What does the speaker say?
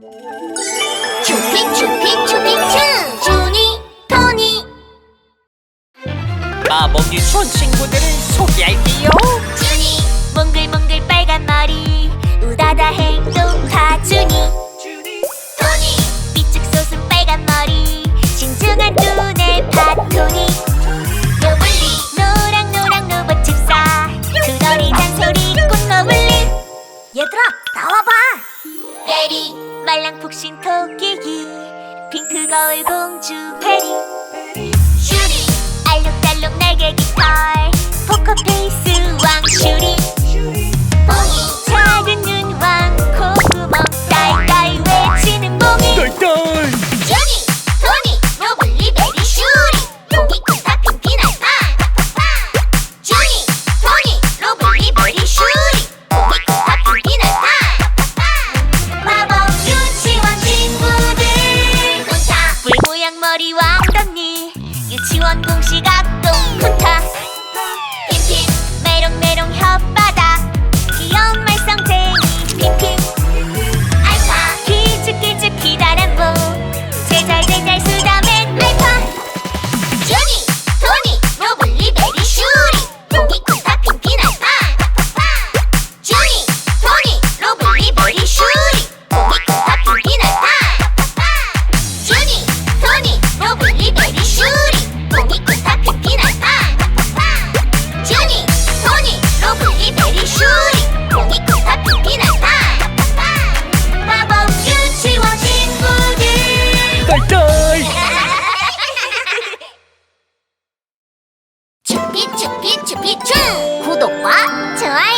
쭈핑 쭈핑 쭈핑 쭈 주니 토니. 마법 유치원 친구들을 소개할게요. 주니. 몽글몽글 빨간 머리 우다다 행동 다 주니. 토니. 삐죽 솟은 빨간 머리 신중한 눈의 파토니. 노블리 노랑노랑 로봇 집사 두더리 잔소리 꽃노블리. 얘들아 나와봐. 베리 말랑폭신 토끼기 핑크 거울 공주 페리 전공시각 비추 비추 비추. 구독과 좋아요.